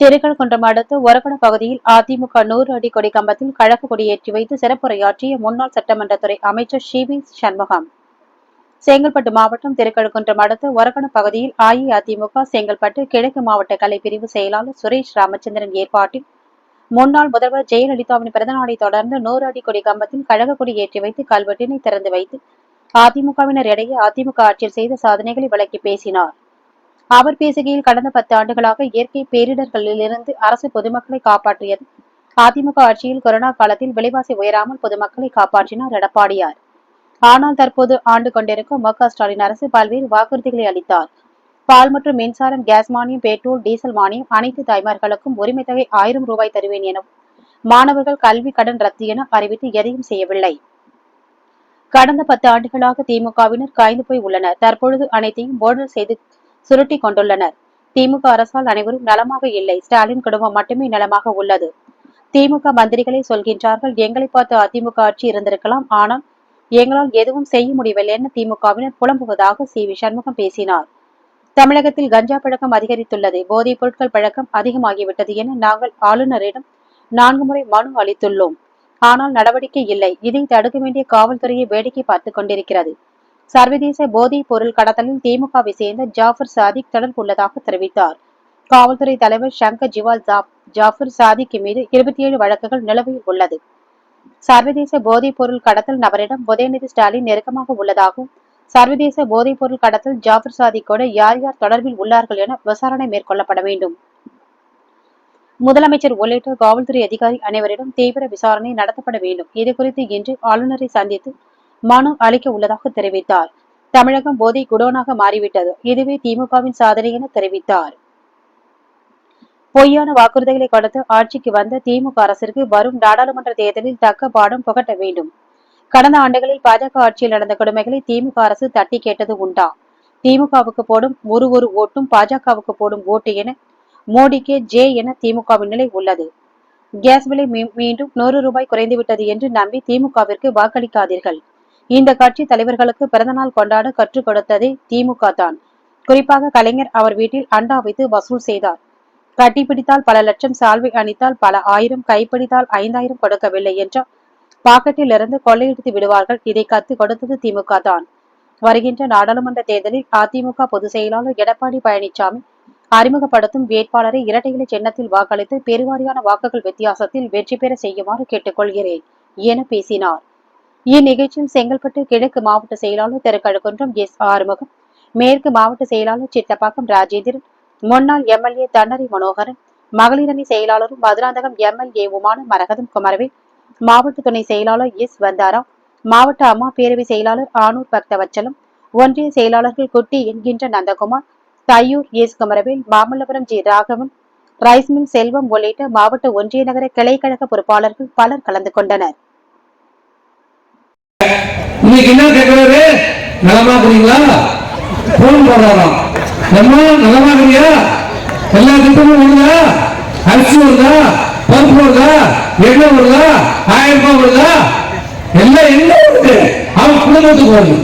திருக்கழுக்குன்றம் அடுத்த ஒரகட பகுதியில் அதிமுக நூறு அடி கொடி கம்பத்தில் கழக கொடியேற்றி வைத்து சிறப்புரையாற்றிய முன்னாள் சட்டமன்றத்துறை அமைச்சர் ஷிவி சண்முகம். செங்கல்பட்டு மாவட்டம் திருக்கழுக்குன்றம் அடுத்த ஒரகட பகுதியில் அஇஅதிமுக செங்கல்பட்டு கிழக்கு மாவட்ட கலை பிரிவு செயலாளர் சுரேஷ் ராமச்சந்திரன் ஏற்பாட்டில் முன்னாள் முதல்வர் ஜெயலலிதாவின் பிறந்தநாளை தொடர்ந்து நூறு அடி கொடி கம்பத்தில் கழக கொடி ஏற்றி வைத்து கல்வெட்டினை திறந்து வைத்து அதிமுகவினர் இடையே அதிமுக ஆட்சியில் செய்த சாதனைகளை விளக்கி பேசினார். அவர் பேசுகையில் கடந்த பத்து ஆண்டுகளாக இயற்கை பேரிடர்களிலிருந்து அரசு பொதுமக்களை காப்பாற்றியது. அதிமுக ஆட்சியில் கொரோனா காலத்தில் விலைவாசி உயராமல் பொதுமக்களை காப்பாற்றினார் எடப்பாடியார். ஆனால் தற்போது ஆண்டு கொண்டிருக்கும் மு ஸ்டாலின் அரசு பல்வேறு வாக்குறுதிகளை அளித்தார். பால் மற்றும் மின்சாரம் கேஸ் மானியம் பெட்ரோல் டீசல் மானியம் அனைத்து தாய்மார்களுக்கும் உரிமை தொகை ஆயிரம் ரூபாய் தருவேன் எனவும் மாணவர்கள் கல்வி கடன் ரத்து என அறிவித்து எதையும் செய்யவில்லை. கடந்த பத்து ஆண்டுகளாக திமுகவினர் காய்ந்து போய் உள்ளனர். தற்பொழுது அனைத்தையும் ஊழல் செய்து சுருட்டி கொண்டுள்ளனர். திமுக அரசால் அனைவரும் நலமாக இல்லை. ஸ்டாலின் குடும்பம் மட்டுமே நலமாக உள்ளது. திமுக மந்திரிகளை சொல்கின்றார்கள் எங்களை பார்த்து அதிமுக ஆட்சி இருந்திருக்கலாம். ஆனால் எங்களால் எதுவும் செய்ய முடியவில்லை என திமுகவினர் புலம்புவதாக சி. வி. சண்முகம் பேசினார். தமிழகத்தில் கஞ்சா பழக்கம் அதிகரித்துள்ளது. போதைப் பொருட்கள் பழக்கம் அதிகமாகிவிட்டது என நாங்கள் ஆளுநரிடம் நான்கு முறை மனு அளித்துள்ளோம். ஆனால் நடவடிக்கை இல்லை. இதை தடுக்க வேண்டிய காவல்துறையை வேடிக்கை பார்த்துக் கொண்டிருக்கிறது. சர்வதேச போதைப் பொருள் கடத்தலில் திமுகவை சேர்ந்த ஜாஃபர் சாதிக் தொடர்பு உள்ளதாக தெரிவித்தார். காவல்துறை தலைவர் சங்கர் ஜிவால் ஜாஃபர் சாதிக் மீது இருபத்தி ஏழு வழக்குகள் நிலுவையில் உள்ளது. சர்வதேச போதைப் பொருள் கடத்தல் நபரிடம் உதயநிதி ஸ்டாலின் நெருக்கமாக உள்ளதாகவும் சர்வதேச போதைப் பொருள் கடத்தல் ஜாஃபர் சாதிக்கோடு யார் யார் தொடர்பில் உள்ளார்கள் என விசாரணை மேற்கொள்ளப்பட வேண்டும். முதலமைச்சர் உள்ளிட்ட காவல்துறை அதிகாரி அனைவரிடம் தீவிர விசாரணை நடத்தப்பட வேண்டும். இதுகுறித்து இன்று ஆளுநரை சந்தித்து மனு அளிக்க உள்ளதாக தெரிவித்தார். தமிழகம் போதை குடோனாக மாறிவிட்டது. இதுவே திமுகவின் சாதனை என தெரிவித்தார். பொய்யான வாக்குறுதிகளை கொடுத்து ஆட்சிக்கு வந்த திமுக அரசிற்கு வரும் நாடாளுமன்ற தேர்தலில் தக்க பாடம் புகட்ட வேண்டும். கடந்த ஆண்டுகளில் பாஜக ஆட்சியில் நடந்த கொடுமைகளை திமுக அரசு தட்டி கேட்டது உண்டா? திமுகவுக்கு போடும் ஒரு ஒரு ஓட்டும் பாஜகவுக்கு போடும் ஓட்டு என மோடிக்கே ஜே என திமுகவின் நிலை உள்ளது. கேஸ் விலை மீ- மீண்டும் நூறு ரூபாய் குறைந்துவிட்டது என்று நம்பி திமுகவிற்கு வாக்களிக்காதீர்கள். இந்த கட்சி தலைவர்களுக்கு பிறந்தநாள் கொண்டாட கற்றுக் கொடுத்ததே திமுக தான். குறிப்பாக கலைஞர் அவர் வீட்டில் அண்டா வைத்து வசூல் செய்தார். கட்டிப்பிடித்தால் பல லட்சம் சால்வை அணித்தால் பல ஆயிரம் கைப்பிடித்தால் ஐந்தாயிரம் கொடுக்கவில்லை என்றால் பாக்கெட்டில் இருந்து கொள்ளையடித்து விடுவார்கள். இதை கத்து கொடுத்தது திமுக தான். வருகின்ற நாடாளுமன்ற தேர்தலில் அதிமுக பொதுச் செயலாளர் எடப்பாடி பழனிசாமி அறிமுகப்படுத்தும் வேட்பாளரை இரட்டை சின்னத்தில் வாக்களித்து பெருவாரியான வாக்குகள் வித்தியாசத்தில் வெற்றி பெற செய்யுமாறு கேட்டுக்கொள்கிறேன். என பேசினார். இந்நிகழ்ச்சியில் செங்கல்பட்டு கிழக்கு மாவட்ட செயலாளர் திரு திருக்கழுக்குன்றம் எஸ். ஆறுமுகம். மேற்கு மாவட்ட செயலாளர் சித்தப்பாக்கம் ராஜேந்திரன். முன்னாள் எம்எல்ஏ தன்னரி மனோகரன். மகளிரணி செயலாளரும் மதுராந்தகம் எம்எல்ஏவுமான மரகதம் குமரவேல். மாவட்ட துணை செயலாளர் எஸ். வந்தாரா. மாவட்ட அம்மா பேரவை செயலாளர் ஆனூர் பக்தவச்சலம். ஒன்றிய செயலாளர்கள் குட்டி என்கின்ற Nandakumar. Thaiyur S. Kumaravel Mamallapuram G. Raghavan. Rice mill Selvam உள்ளிட்ட மாவட்ட ஒன்றிய நகர கிளைக்கழக பொறுப்பாளர்கள் பலர் கலந்து கொண்டனர். இன்னைக்கு என்ன கேட்கிறாரு நலமா இருக்கிறீங்களா போன் போடுறாராம். நம்ம நலமா இருக்கிறியா எல்லா திட்டமும் வருதா? அரிசி வருதா? பருப்பு வருதா? எண்ணெய் வருதா? ஆயிரம் ரூபாய் வருதா? எல்லாம் என்ன வருது? அவன் குடும்பத்துக்கு வருது.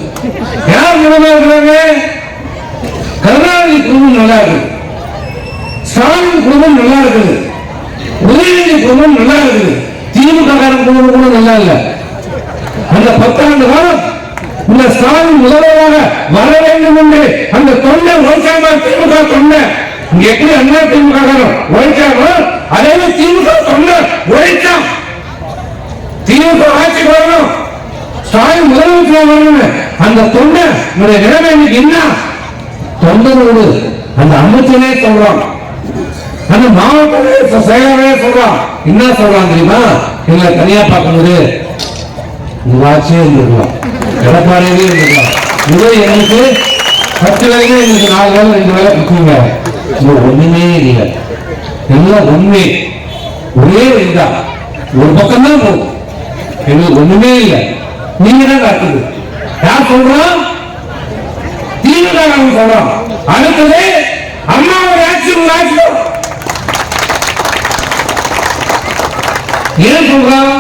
யார் நலமா இருக்கிறாங்க? கருணாநிதி குடும்பம் நல்லா இருக்கு ஸ்டாலின் குடும்பம் நல்லா இருக்குது. உதயநிதி குடும்பம் நல்லா இருக்குது. திமுக காரன் குடும்பம் கூட நல்லா இல்லை. அந்த பத்தாண்டு காலம் இந்த ஸ்டாலின் முதல்வராக வர வேண்டும் என்று அந்த தொண்டை உழைக்காம திமுக தொண்டை இங்க எப்படி அண்ணா திமுக காரன் அதே திமுக தொண்டை உழைச்சான். திமுக ஆட்சி வரணும். ஸ்டாலின் முதலமைச்சர் வரணும் அந்த தொண்டை உடைய நிலைமை இன்னைக்கு என்ன? தொண்டரோடு அந்த அமைச்சனே சொல்றான். அந்த மாவட்ட செயலாளரே சொல்றான். என்ன சொல்றான் தெரியுமா? எங்களை தனியா பார்க்கும்போது உங்க இருந்திருக்கலாம். எடப்பாடியே இருந்திருக்கலாம். இதே எங்களுக்கு பத்து வேலைக்கு எங்களுக்கு நாலு வேலை ரெண்டு வேலை இருக்குங்க இங்க ஒண்ணுமே இல்லை. எல்லாம் ஒண்ணுமே ஒரே இதுதான் ஒரு பக்கம் தான் போகும். எங்களுக்கு ஒண்ணுமே இல்லை. நீங்க தான் காட்டுது. யார் சொல்றோம் திமுக சொல்றோம் அடுத்தது அம்மாவோட ஆட்சி உங்க ஆட்சி ஏன் சொல்றான்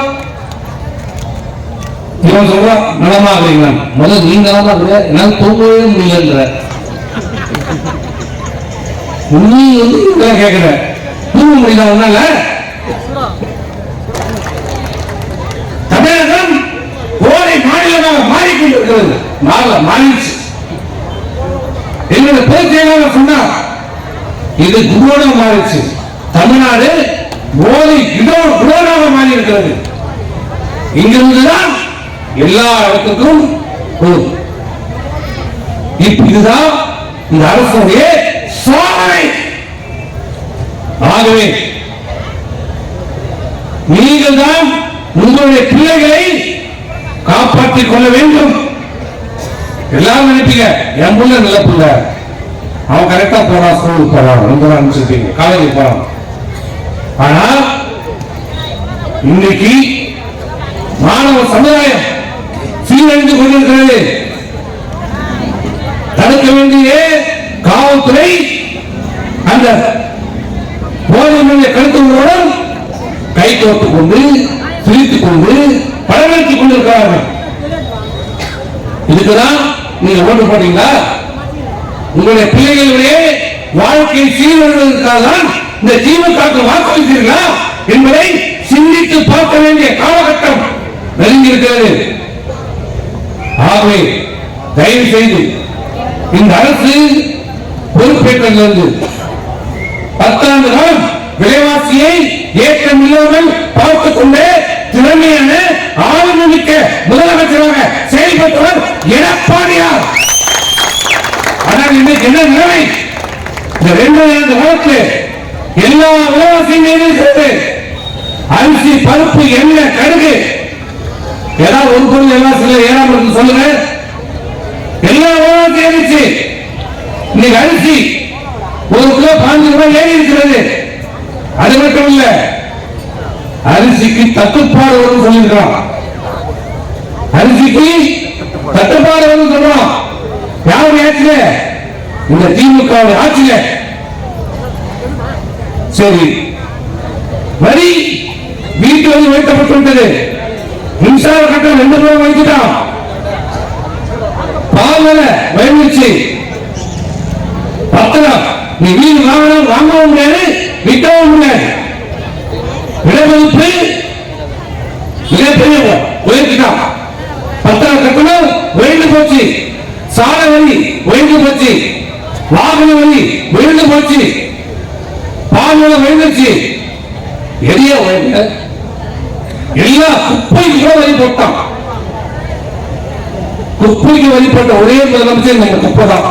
இவன் சொல்றான் நலமா இருக்கீங்க முதல்ல நீ நலமா இருக்கிற என்னால தூங்கவே முடியலன்ற. நீ வந்து இதெல்லாம் கேட்கிற. தூங்க முடியல ஒன்னால தமிழகம் கோடை மாநிலமாக மாறிக்கொண்டிருக்கிறது. மாற மாறிடுச்சு. என்னுடைய பொதுச் செயலாளர் சொன்னார் இது குடோனா மாறிடுச்சு. தமிழ்நாடு போதை குடோ குடோனாக மாறி இருக்கிறது இங்கிருந்துதான் எல்லா இடத்துக்கும் போகும் இதுதான் இந்த அரசுடைய சாதனை. ஆகவே நீங்கள் தான் உங்களுடைய பிள்ளைகளை காப்பாற்றிக் கொள்ள வேண்டும். எல்லாரும் நினைப்பீங்க என் புள்ள நல்ல புள்ள. அவன் கரெக்டா போறான் ஸ்கூலுக்கு போறான் ரொம்ப நாள் அனுப்பிச்சிருப்பீங்க காலேஜுக்கு போறான் ஆனா இன்னைக்கு மாணவ சமுதாயம் சீரழிந்து கொண்டிருக்கிறது தடுக்க வேண்டிய காவல்துறை அந்த போதை கருத்துகளுடன் கை கோர்த்துக் கொண்டு பிரித்துக் கொண்டு படமெடுத்துக் கொண்டிருக்கிறார்கள். இதுக்குதான் நீங்க ஓட்டு போட்டீங்களா? உங்களுடைய பிள்ளைகளுடைய வாழ்க்கை சீர்வர்களுக்காக தான் இந்த திமுக வாக்களித்தீர்களா என்பதை சிந்தித்து பார்க்க வேண்டிய காலகட்டம் நெருங்கியிருக்கிறது ஆகவே தயவு செய்து இந்த அரசு பொறுப்பேற்றிலிருந்து பத்தாண்டு நாள் விலைவாசியை ஏற்றம் இல்லாமல் பார்த்துக் கொண்டு திறமையான ஆளுமிக்க முதலமைச்சராக செயல்பட்டவர் எடப்பாடியார். ஆனால் இன்னைக்கு என்ன நிலைமை? இந்த ரெண்டு ஆண்டு காலத்தில் எல்லா விலைவாசியும் அரிசி பருப்பு எண்ணெய் கடுகு ஏதாவது ஒரு பொருள் எல்லாம் சில ஏறாம இருக்கு சொல்லுங்க. எல்லா விலைவாசியும் ஏறிச்சு இன்னைக்கு அரிசி ஒரு கிலோ பாஞ்சு ரூபாய் ஏறி இருக்கிறது. அது மட்டும் இல்ல அரிசிக்கு தட்டுப்பாடு வரும் சொல்லிருக்கான் அரிசிக்கு தட்டுப்பாடு வரும் சொல்றோம் யாருடைய ஆட்சியில? இந்த திமுக ஆட்சியில. சரி. வரி வீட்டு வந்து உயர்த்தப்பட்டு விட்டது. மின்சார கட்டணம் ரெண்டு ரூபாய் வைத்துட்டான் பால் விலை பத்திரம். நீ வீடு வாங்கணும் வாங்கவும் முடியாது விற்கவும் முடியாது. விலைமதிப்பு மிகப்பெரிய உயர்த்திட்டான் பத்திரம் கட்டணம் உயர்ந்து போச்சு. சாலை வரி உயர்ந்து போச்சு. வாகன வரி உயர்ந்து போச்சு. பால் விலை உயர்ந்துச்சு எரிய உயர்ந்த எல்லா குப்பைக்கும் வரி போட்டான் குப்பைக்கு வரி போட்ட ஒரே முதலமைச்சர் நம்ம குப்பை தான்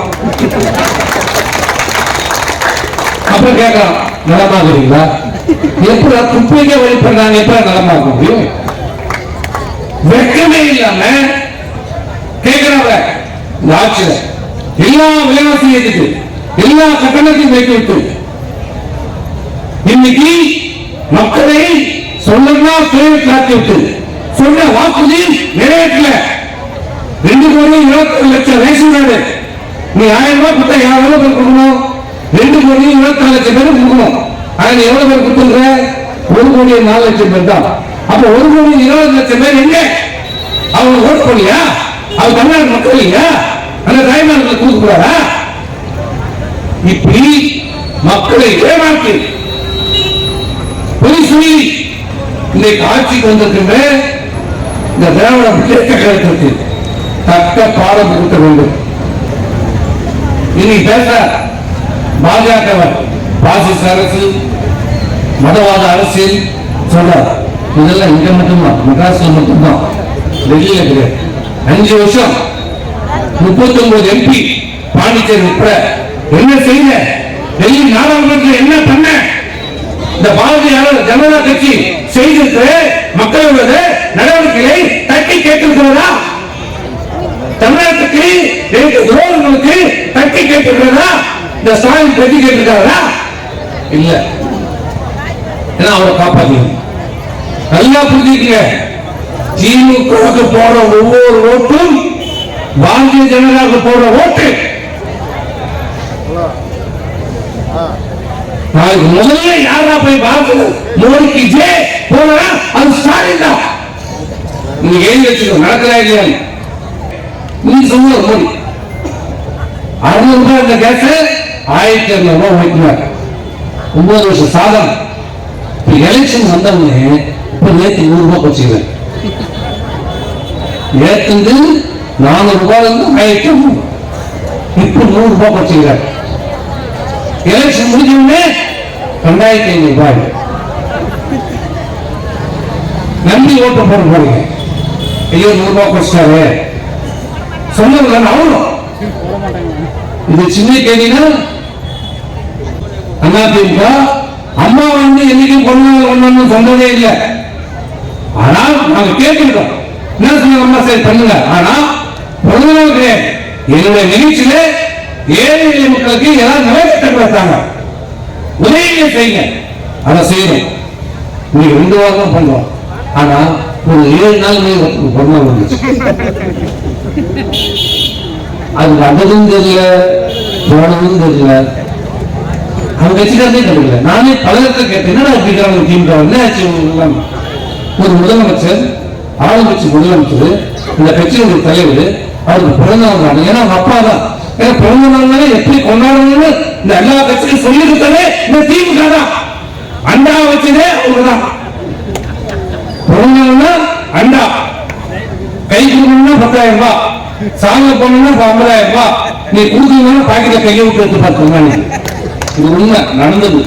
அப்புறம் கேட்கலாம் நலமாகுறீங்களா? எப்படி குப்பைக்கே வழி பண்றாங்க எப்ப நலமாக முடியும் வெக்கமே இல்லாம கேட்கிறாங்க இந்த ஆட்சியில. எல்லா விலைவாசி ஏற்றுக்கு எல்லா கட்டணத்தையும் வைத்து விட்டு இன்னைக்கு மக்களை சொல்லா தொழில் காட்டி விட்டு சொன்ன வாக்குறுதி நிறைவேற்றல. ரெண்டு கோடி இருபத்தி லட்சம் ரேஷன் கார்டு. நீ ஆயிரம் ரூபாய் கொடுத்தா எவ்வளவு பேர் கொடுக்கணும்? ரெண்டு கோடி இருபத்தி நாலு லட்சம் பேர் கொடுக்கணும். ஆனா எவ்வளவு பேர் கொடுத்துருக்க? ஒரு கோடி நாலு லட்சம் பேர் தான். அப்ப ஒரு கோடி இருபது லட்சம் பேர் எங்க? அவங்க ஓட்டு பண்ணியா அவங்க தமிழ்நாடு மக்கள் இல்லையா? அந்த தாய்மார்களுக்கு கொடுக்க கூடாதா இப்படி மக்களை ஏமாற்றி பொய் சொல்லி இன்னைக்கு ஆட்சிக்கு வந்திருக்குமே இந்த திராவிட கேட்க கிடைத்திருக்கு தக்க பாடம் கொடுக்க வேண்டும். இனி பேச பாஜக பாசிச அரசு மதவாத அரசியல் சொல்றார். இதெல்லாம் இங்க மட்டும்தான் மெட்ராஸ்ல மட்டும்தான். டெல்லியில கிடையாது அஞ்சு வருஷம் முப்பத்தி ஒன்பது எம்பி பாண்டிச்சேரி உட்பட என்ன செய்ய டெல்லி நாடாளுமன்றத்தில் என்ன பண்ண? இந்த பாரதிய ஜனதா கட்சி செய்திருக்கிற மக்களோட நடவடிக்கைகளை தட்டி கேட்டிருக்கிறதா? தமிழகத்துக்கு எனக்கு துரோகங்களுக்கு தட்டி கேட்டிருக்கிறதா? இந்த ஸ்டாலின் தட்டி கேட்டிருக்காரா இல்ல. ஏன்னா அவரை காப்பாத்தணும் நல்லா புரிஞ்சுக்கங்க. திமுக போற ஒவ்வொரு ஓட்டும் பாரதிய ஜனதாவுக்கு போற ஓட்டு. நாளைக்கு முதல்ல யாரா போய் பார்க்கணும்? மோடிக்கு ஜே போனா அது ஸ்டாலின் தான். நீங்க ஏன் வச்சுக்கோ நடக்கிறா இல்லையா? நீ சொல்லுங்க மோடி அறுநூறு ரூபாய் இந்த கேஸ் ஆயிரத்தி ரூபாய் ஒன்பது வருஷம் சாதனை இப்ப எலெக்ஷன் வந்தவங்க இப்ப நேற்று நூறு ரூபாய் வச்சுக்கிறேன் நேற்று நானூறு ரூபாய் இருந்து ஆயிரத்தி இப்ப நூறு ரூபாய் வச்சுக்கிறேன் எலெக்ஷன் முடிஞ்ச உடனே ரெண்டாயிரத்தி ஐநூறு ரூபாய். நம்பி ஓட்டு போட போறீங்க. ஐயோ நூறு ரூபாய் குறைச்சிட்டாரு. சொன்னது அவனும் இது சின்ன கேட்டீங்கன்னா அதிமுக அம்மா வந்து என்னைக்கும் கொண்டு கொண்டு சொன்னதே இல்லை. ஆனால் நாங்க கேட்டுக்கிட்டோம் என்ன சொன்னாங்க அம்மா சரி? பண்ணுங்க. ஆனா பொதுவாக என்னுடைய நிகழ்ச்சியில ஏழை எளிய மக்களுக்கு ஏதாவது நிறைவேற்றம் பார்த்தாங்க உதவியை செய்யுங்க. அதை செய்யணும் நீங்க ரெண்டு வாரம் தான் பண்றோம் ஆனா ஒரு ஏழு நாள் மேல் பொண்ணு வந்துச்சு அது வந்ததும் தெரியல போனதும் தெரியல. அவங்க வச்சுக்கிறதே தெரியல. நானே பலகத்தை கேட்டேன் என்னடா இப்படிக்கிறாங்க திமுக என்ன ஆச்சு ஒரு முதலமைச்சர் ஆளுங்கட்சி முதலமைச்சர் இந்த கட்சியினுடைய தலைவர் அவருக்கு பிறந்தவங்க ஏன்னா அவங்க அப்பா தான். பிறந்த நாள் எப்படி கொண்டாடணும்னு இந்த எல்லா கட்சியும் சொல்லி கொடுத்ததே இந்த திமுக தான். அண்டா வச்சதே அவங்க பிறந்த நாள்னா அண்டா. கை கொடுக்கணும்னா பத்தாயிரம் ரூபாய். சாமி பண்ணணும்னா ஐம்பதாயிரம் ரூபாய். நீ கொடுக்கணும்னா பாக்கெட்டை கையை விட்டு எடுத்து பார்த்துக்கோங்க இது உண்மை நடந்தது.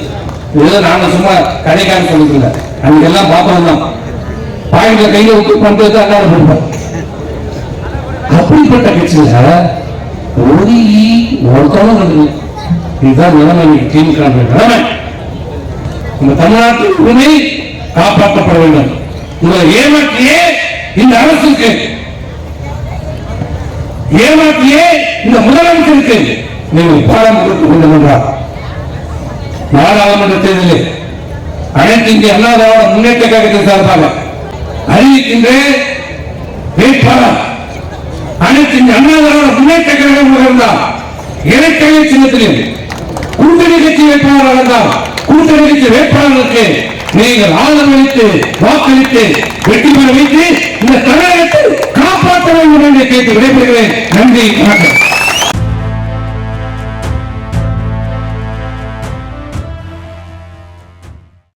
ஏதோ நாங்க சும்மா கடைக்காரன் சொல்லிக்கல அன்னைக்கு எல்லாம் பாப்போம் தான். பாக்கெட்ல கையை விட்டு பண்றது அண்ணா கொடுப்போம் அப்படிப்பட்ட கட்சியில ஒரு ஈ ஒருத்தவங்க கண்டுக்கல இதுதான் நிலைமை இன்னைக்கு திமுக நிலைமை இந்த தமிழ்நாட்டின் உரிமை காப்பாற்றப்பட வேண்டும். உங்களை ஏமாற்றியே இந்த அரசுக்கு. ஏமாற்றியே இந்த முதலமைச்சருக்கு நீங்கள் பாடம் கொடுக்க வேண்டும் என்றார் நாடாளுமன்ற தேர்தலில் அனைத்து இந்திய அண்ணா திராவிட முன்னேற்ற கழகத்தை சார்பாக அறிவிக்கின்ற வேட்பாளர் அனைத்து இந்திய அண்ணா திராவிட முன்னேற்ற கழகம் இருந்தால் இடைத்தலை சின்னத்திலும் கூட்டணி கட்சி வேட்பாளர் இருந்தால் கூட்டணி கட்சி வேட்பாளருக்கு நீங்கள் ஆதரவளித்து வாக்களித்து வெற்றி பெற வைத்து இந்த தமிழகத்தை காப்பாற்ற வேண்டும் என்று கேட்டு விடைபெறுகிறேன். நன்றி வணக்கம்.